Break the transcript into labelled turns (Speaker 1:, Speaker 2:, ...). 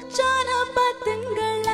Speaker 1: மச்சான பத்துங்கள்